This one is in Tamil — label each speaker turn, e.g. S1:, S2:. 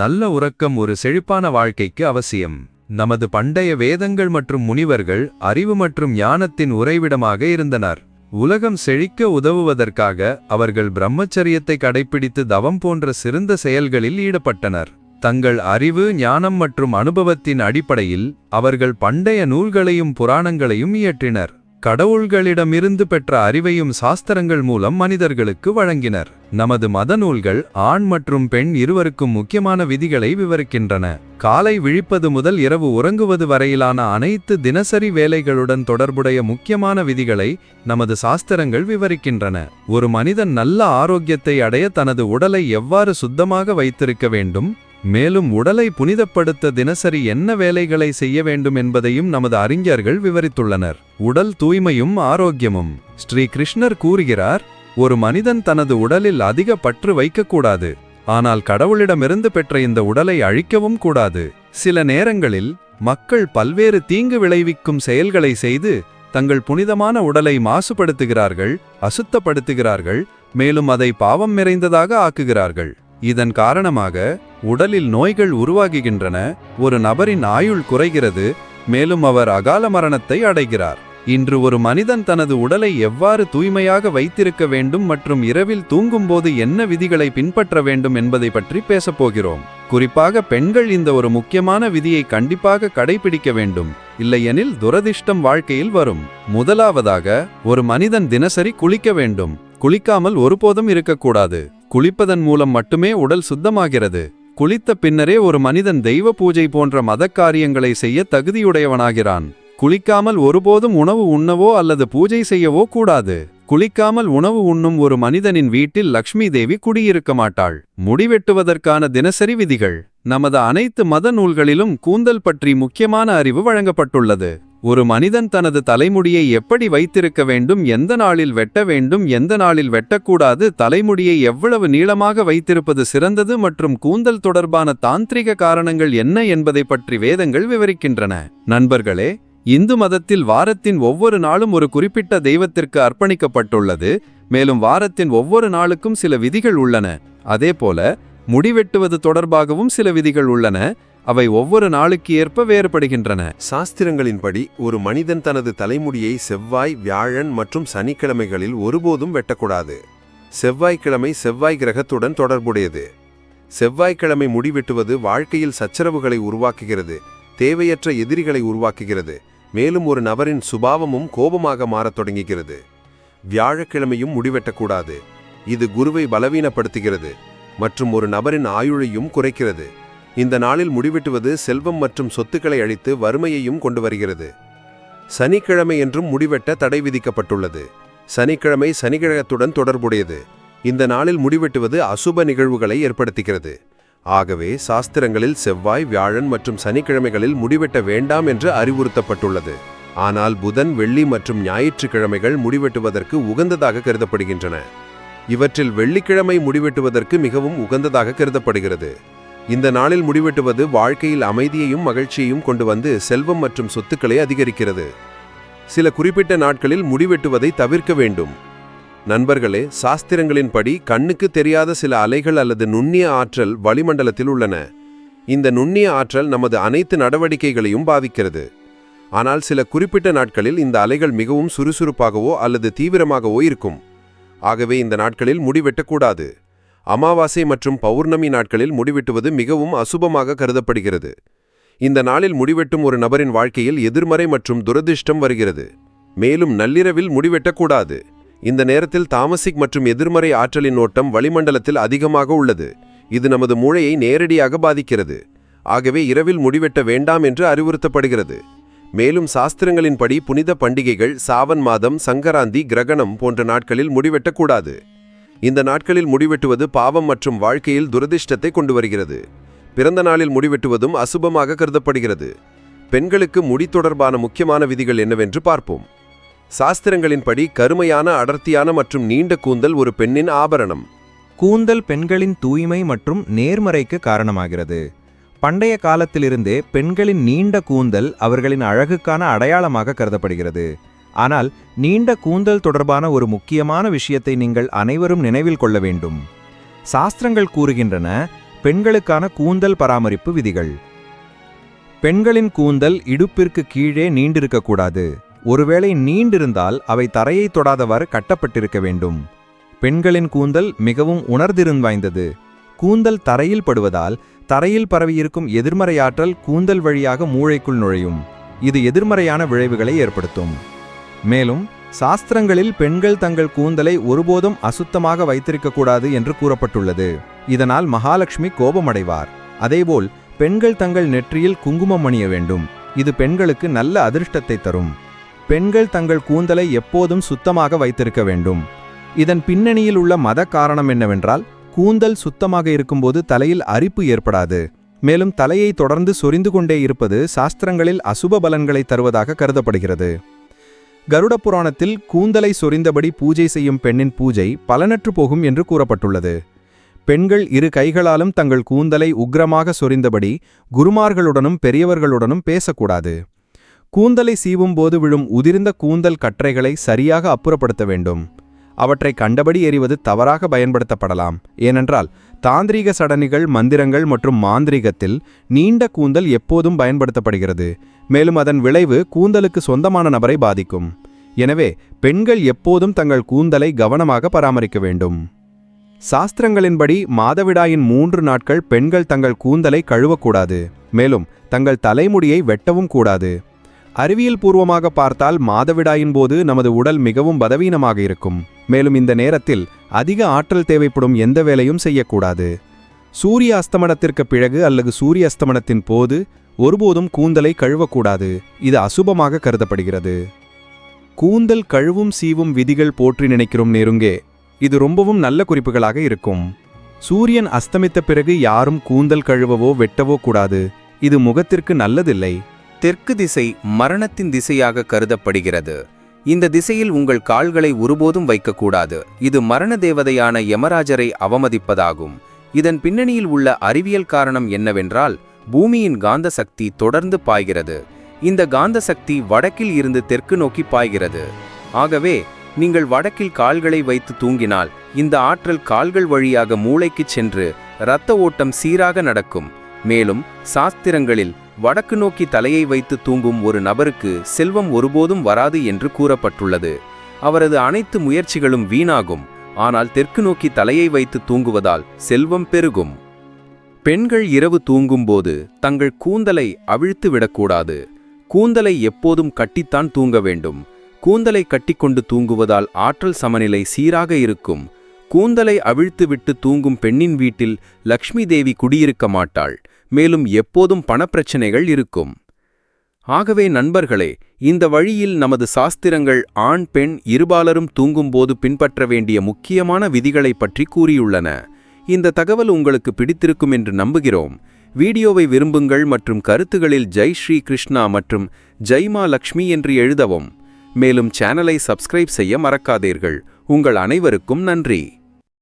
S1: நல்ல உறக்கம் ஒரு செழிப்பான வாழ்க்கைக்கு அவசியம். நமது பண்டைய வேதங்கள் மற்றும் முனிவர்கள் அறிவு மற்றும் ஞானத்தின் உறைவிடமாக இருந்தனர். உலகம் செழிக்க உதவுவதற்காக அவர்கள் பிரம்மச்சரியத்தை கடைப்பிடித்து தவம் போன்ற சிறந்த செயல்களில் ஈடுபட்டனர். தங்கள் அறிவு ஞானம் மற்றும் அனுபவத்தின் அடிப்படையில் அவர்கள் பண்டைய நூல்களையும் புராணங்களையும் இயற்றினர். கடவுள்களிடமிருந்து பெற்ற அறிவையும் சாஸ்திரங்கள் மூலம் மனிதர்களுக்கு வழங்கினர். நமது மத நூல்கள் ஆண் மற்றும் பெண் இருவருக்கும் முக்கியமான விதிகளை விவரிக்கின்றன. காலை விழிப்பது முதல் இரவு உறங்குவது வரையிலான அனைத்து தினசரி வேலைகளுடன் தொடர்புடைய முக்கியமான விதிகளை நமது சாஸ்திரங்கள் விவரிக்கின்றன. ஒரு மனிதன் நல்ல ஆரோக்கியத்தை அடைய தனது உடலை எவ்வாறு சுத்தமாக வைத்திருக்க வேண்டும்? மேலும் உடலை புனிதப்படுத்த தினசரி என்ன வேலைகளை செய்ய வேண்டும் என்பதையும் நமது அறிஞர்கள் விவரித்துள்ளனர். உடல் தூய்மையும் ஆரோக்கியமும். ஸ்ரீ கிருஷ்ணர் கூறுகிறார் ஒரு மனிதன் தனது உடலில் அதிக பற்று வைக்கக்கூடாது. ஆனால் கடவுளிடமிருந்து பெற்ற இந்த உடலை அழிக்கவும் கூடாது. சில நேரங்களில் மக்கள் பல்வேறு தீங்கு விளைவிக்கும் செயல்களை செய்து தங்கள் புனிதமான உடலை மாசுபடுத்துகிறார்கள் அசுத்தப்படுத்துகிறார்கள் மேலும் அதை பாவம் நிறைந்ததாக ஆக்குகிறார்கள். இதன் காரணமாக உடலில் நோய்கள் உருவாகுகின்றன. ஒரு நபரின் ஆயுள் குறைகிறது மேலும் அவர் அகால மரணத்தை அடைகிறார். இன்று ஒரு மனிதன் தனது உடலை எவ்வாறு தூய்மையாக வைத்திருக்க வேண்டும் மற்றும் இரவில் தூங்கும்போது என்ன விதிகளை பின்பற்ற வேண்டும் என்பதை பற்றி பேசப்போகிறோம் குறிப்பாக பெண்கள் இந்த ஒரு முக்கியமான விதியை கண்டிப்பாக கடைபிடிக்க வேண்டும். இல்லையெனில் துரதிர்ஷ்டம் வாழ்க்கையில் வரும். முதலாவதாக ஒரு மனிதன் தினசரி குளிக்க வேண்டும். குளிக்காமல் ஒருபோதும் இருக்கக்கூடாது. குளிப்பதன் மூலம் மட்டுமே உடல் சுத்தமாகிறது. குளித்த பின்னரே ஒரு மனிதன் தெய்வ பூஜை போன்ற மதக் காரியங்களை செய்ய தகுதியுடையவனாகிறான். குளிக்காமல் ஒருபோதும் உணவு உண்ணவோ அல்லது பூஜை செய்யவோ கூடாது. குளிக்காமல் உணவு உண்ணும் ஒரு மனிதனின் வீட்டில் லக்ஷ்மி தேவி குடியிருக்க மாட்டாள். முடிவெட்டுவதற்கான தினசரி விதிகள். நமது அனைத்து மத நூல்களிலும் கூந்தல் பற்றி முக்கியமான அறிவு வழங்கப்பட்டுள்ளது. ஒரு மனிதன் தனது தலைமுடியை எப்படி வைத்திருக்க வேண்டும் எந்த நாளில் வெட்ட வேண்டும் எந்த நாளில் வெட்டக்கூடாது தலைமுடியை எவ்வளவு நீளமாக வைத்திருப்பது சிறந்தது மற்றும் கூந்தல் தொடர்பான தாந்திரிக காரணங்கள் என்ன என்பதை பற்றி வேதங்கள் விவரிக்கின்றன. நண்பர்களே இந்து மதத்தில் வாரத்தின் ஒவ்வொரு நாளும் ஒரு குறிப்பிட்ட தெய்வத்திற்கு அர்ப்பணிக்கப்பட்டுள்ளது மேலும் வாரத்தின் ஒவ்வொரு நாளுக்கும் சில விதிகள் உள்ளன. அதேபோல முடிவெட்டுவது தொடர்பாகவும் சில விதிகள் உள்ளன. அவை ஒவ்வொரு நாளுக்கு ஏற்ப வேறுபடுகின்றன.
S2: சாஸ்திரங்களின்படி ஒரு மனிதன் தனது தலைமுடியை செவ்வாய் வியாழன் மற்றும் சனிக்கிழமைகளில் ஒருபோதும் வெட்டக்கூடாது. செவ்வாய்க்கிழமை செவ்வாய் கிரகத்துடன் தொடர்புடையது. செவ்வாய்க்கிழமை முடிவெட்டுவது வாழ்க்கையில் சச்சரவுகளை உருவாக்குகிறது தேவையற்ற எதிரிகளை உருவாக்குகிறது மேலும் ஒரு நபரின் சுபாவமும் கோபமாக மாறத் தொடங்குகிறது. வியாழக்கிழமையும் முடிவெட்டக்கூடாது. இது குருவை பலவீனப்படுத்துகிறது மற்றும் ஒரு நபரின் ஆயுளையும் குறைக்கிறது. இந்த நாளில் முடிவெட்டுவது செல்வம் மற்றும் சொத்துக்களை அழித்து வறுமையையும் கொண்டு வருகிறது சனிக்கிழமை என்றும் முடிவெட்ட தடை விதிக்கப்பட்டுள்ளது. சனிக்கிழமை சனிக்கிழகத்துடன் தொடர்புடையது. இந்த நாளில் முடிவெட்டுவது அசுப நிகழ்வுகளை ஏற்படுத்துகிறது. ஆகவே சாஸ்திரங்களில் செவ்வாய் வியாழன் மற்றும் சனிக்கிழமைகளில் முடிவெட்ட வேண்டாம் என்று அறிவுறுத்தப்பட்டுள்ளது. ஆனால் புதன் வெள்ளி மற்றும் ஞாயிற்றுக்கிழமைகள் முடிவெட்டுவதற்கு உகந்ததாக கருதப்படுகின்றன. இவற்றில் வெள்ளிக்கிழமை முடிவெட்டுவதற்கு மிகவும் உகந்ததாக கருதப்படுகிறது. இந்த நாளில் முடிவெட்டுவது வாழ்க்கையில் அமைதியையும் மகிழ்ச்சியையும் கொண்டு வந்து செல்வம் மற்றும் சொத்துக்களை அதிகரிக்கிறது. சில குறிப்பிட்ட நாட்களில் முடிவெட்டுவதை தவிர்க்க வேண்டும். நண்பர்களே சாஸ்திரங்களின்படி கண்ணுக்கு தெரியாத சில அலைகள் அல்லது நுண்ணிய ஆற்றல் வளிமண்டலத்தில் உள்ளன. இந்த நுண்ணிய ஆற்றல் நமது அனைத்து நடவடிக்கைகளையும் பாதிக்கிறது. ஆனால் சில குறிப்பிட்ட நாட்களில் இந்த அலைகள் மிகவும் சுறுசுறுப்பாகவோ அல்லது தீவிரமாகவோ இருக்கும். ஆகவே இந்த நாட்களில் முடிவெட்டக்கூடாது. அமாவாசை மற்றும் பௌர்ணமி நாட்களில் முடிவெட்டுவது மிகவும் அசுபமாக கருதப்படுகிறது. இந்த நாளில் முடிவெட்டும் ஒரு நபரின் வாழ்க்கையில் எதிர்மறை மற்றும் துரதிர்ஷ்டம் வருகிறது. மேலும் நள்ளிரவில் முடிவெட்டக்கூடாது. இந்த நேரத்தில் தாமசிக் மற்றும் எதிர்மறை ஆற்றலின் ஓட்டம் வளிமண்டலத்தில் அதிகமாக உள்ளது. இது நமது மூளையை நேரடியாக பாதிக்கிறது. ஆகவே இரவில் முடிவெட்ட வேண்டாம் என்று அறிவுறுத்தப்படுகிறது. மேலும் சாஸ்திரங்களின்படி புனித பண்டிகைகள் சாவன் மாதம் சங்கராந்தி கிரகணம் போன்ற நாட்களில் முடிவெட்டக்கூடாது. இந்த நாட்களில் முடிவெட்டுவது பாவம் மற்றும் வாழ்க்கையில் துரதிர்ஷ்டத்தை கொண்டு வருகிறது பிறந்த நாளில் முடிவெட்டுவதும் அசுபமாக கருதப்படுகிறது. பெண்களுக்கு முடி தொடர்பான முக்கியமான விதிகள் என்னவென்று பார்ப்போம். சாஸ்திரங்களின்படி கருமையான அடர்த்தியான மற்றும் நீண்ட கூந்தல் ஒரு பெண்ணின் ஆபரணம்.
S3: கூந்தல் பெண்களின் தூய்மை மற்றும் நேர்மறைக்கு காரணமாகிறது. பண்டைய காலத்திலிருந்தே பெண்களின் நீண்ட கூந்தல் அவர்களின் அழகுக்கான அடையாளமாக கருதப்படுகிறது. ஆனால் நீண்ட கூந்தல் தொடர்பான ஒரு முக்கியமான விஷயத்தை நீங்கள் அனைவரும் நினைவில் கொள்ள வேண்டும். சாஸ்திரங்கள் கூறுகின்றன பெண்களுக்கான கூந்தல் பராமரிப்பு விதிகள். பெண்களின் கூந்தல் இடுப்பிற்கு கீழே நீண்டிருக்கக்கூடாது. ஒருவேளை நீண்டிருந்தால் அவை தரையை தொடாதவாறு கட்டப்பட்டிருக்க வேண்டும். பெண்களின் கூந்தல் மிகவும் உணர்திறன் வாய்ந்தது. கூந்தல் தரையில் படுவதால் தரையில் பரவியிருக்கும் எதிர்மறையாற்றல் கூந்தல் வழியாக மூளைக்குள் நுழையும். இது எதிர்மறையான விளைவுகளை ஏற்படுத்தும். மேலும் சாஸ்திரங்களில் பெண்கள் தங்கள் கூந்தலை ஒருபோதும் அசுத்தமாக வைத்திருக்கக்கூடாது என்று கூறப்பட்டுள்ளது. இதனால் மகாலட்சுமி கோபமடைவார். அதேபோல் பெண்கள் தங்கள் நெற்றியில் குங்குமம் அணிய வேண்டும். இது பெண்களுக்கு நல்ல அதிர்ஷ்டத்தை தரும். பெண்கள் தங்கள் கூந்தலை எப்போதும் சுத்தமாக வைத்திருக்க வேண்டும். இதன் பின்னணியில் உள்ள மத காரணம் என்னவென்றால் கூந்தல் சுத்தமாக இருக்கும்போது தலையில் அரிப்பு ஏற்படாது. மேலும் தலையை தொடர்ந்து சொரிந்து கொண்டே இருப்பது சாஸ்திரங்களில் அசுப பலன்களை தருவதாக கருதப்படுகிறது. கருட புராணத்தில் கூந்தலை சொரிந்தபடி பூஜை செய்யும் பெண்ணின் பூஜை பலனற்று போகும் என்று கூறப்பட்டுள்ளது. பெண்கள் இரு கைகளாலும் தங்கள் கூந்தலை உக்கிரமாக சொரிந்தபடி குருமார்களுடனும் பெரியவர்களுடனும் பேசக்கூடாது. கூந்தலை சீவும் போது விழும் உதிர்ந்த கூந்தல் கற்றைகளை சரியாக அப்புறப்படுத்த வேண்டும். அவற்றை கண்டபடி எறிவது தவறாக பயன்படுத்தப்படலாம். ஏனென்றால் தாந்திரீக சடனிகள் மந்திரங்கள் மற்றும் மாந்திரீகத்தில் நீண்ட கூந்தல் எப்போதும் பயன்படுத்தப்படுகிறது. மேலும் அதன் விளைவு கூந்தலுக்கு சொந்தமான நபரை பாதிக்கும். எனவே பெண்கள் எப்போதும் தங்கள் கூந்தலை கவனமாக பராமரிக்க வேண்டும். சாஸ்திரங்களின்படி மாதவிடாயின் மூன்று நாட்கள் பெண்கள் தங்கள் கூந்தலை கழுவக்கூடாது. மேலும் தங்கள் தலைமுடியை வெட்டவும் கூடாது. அறிவியல் பூர்வமாக பார்த்தால் மாதவிடாயின் போது நமது உடல் மிகவும் பதவீனமாக இருக்கும். மேலும் இந்த நேரத்தில் அதிக ஆற்றல் தேவைப்படும் எந்த வேலையும் செய்யக்கூடாது. சூரிய அஸ்தமனத்திற்கு பிறகு அல்லது சூரிய அஸ்தமனத்தின் போது ஒருபோதும் கூந்தலை கழுவக்கூடாது. இது அசுபமாக கருதப்படுகிறது. கூந்தல் கழுவும் சீவும் விதிகள் போற்றி நினைக்கிறோம் நெருங்கே. இது ரொம்பவும் நல்ல குறிப்புகளாக இருக்கும். சூரியன் அஸ்தமித்த பிறகு யாரும் கூந்தல் கழுவவோ வெட்டவோ கூடாது. இது முகத்திற்கு நல்லதில்லை.
S4: தெற்கு திசை மரணத்தின் திசையாக கருதப்படுகிறது. இந்த திசையில் உங்கள் கால்களை ஒருபோதும் வைக்கக்கூடாது. இது மரண தேவதையான யமராஜரை அவமதிப்பதாகும். இதன் பின்னணியில் உள்ள அறிவியல் காரணம் என்னவென்றால் பூமியின் காந்த சக்தி தொடர்ந்து பாய்கிறது. இந்த காந்த சக்தி வடக்கில் இருந்து தெற்கு நோக்கி பாய்கிறது. ஆகவே நீங்கள் வடக்கில் கால்களை வைத்து தூங்கினால் இந்த ஆற்றல் கால்கள் வழியாக மூளைக்கு சென்று இரத்த ஓட்டம் சீராக நடக்கும். மேலும் சாஸ்திரங்களில் வடக்கு நோக்கி தலையை வைத்து தூங்கும் ஒரு நபருக்கு செல்வம் ஒருபோதும் வராது என்று கூறப்பட்டுள்ளது. அவரது அனைத்து முயற்சிகளும் வீணாகும். ஆனால் தெற்கு நோக்கி தலையை வைத்து தூங்குவதால் செல்வம் பெருகும். பெண்கள் இரவு தூங்கும்போது தங்கள் கூந்தலை அவிழ்த்து விடக்கூடாது. கூந்தலை எப்போதும் கட்டித்தான் தூங்க வேண்டும். கூந்தலை கட்டிக்கொண்டு தூங்குவதால் ஆற்றல் சமநிலை சீராக இருக்கும். கூந்தலை அவிழ்த்துவிட்டு தூங்கும் பெண்ணின் வீட்டில் லக்ஷ்மி தேவி குடியிருக்க மாட்டாள். மேலும் எப்போதும் பணப்பிரச்சனைகள் இருக்கும். ஆகவே நண்பர்களே இந்த வழியில் நமது சாஸ்திரங்கள் ஆண் பெண் இருபாலரும் தூங்கும்போது பின்பற்ற வேண்டிய முக்கியமான விதிகளை பற்றி கூறியுள்ளன. இந்த தகவல் உங்களுக்கு பிடித்திருக்கும் என்று நம்புகிறோம். வீடியோவை விரும்புங்கள் மற்றும் கருத்துகளில் ஜெய் ஸ்ரீ கிருஷ்ணா மற்றும் ஜெய்மா லக்ஷ்மி என்று எழுதவும். மேலும் சேனலை சப்ஸ்கிரைப் செய்ய மறக்காதீர்கள். உங்கள் அனைவருக்கும் நன்றி.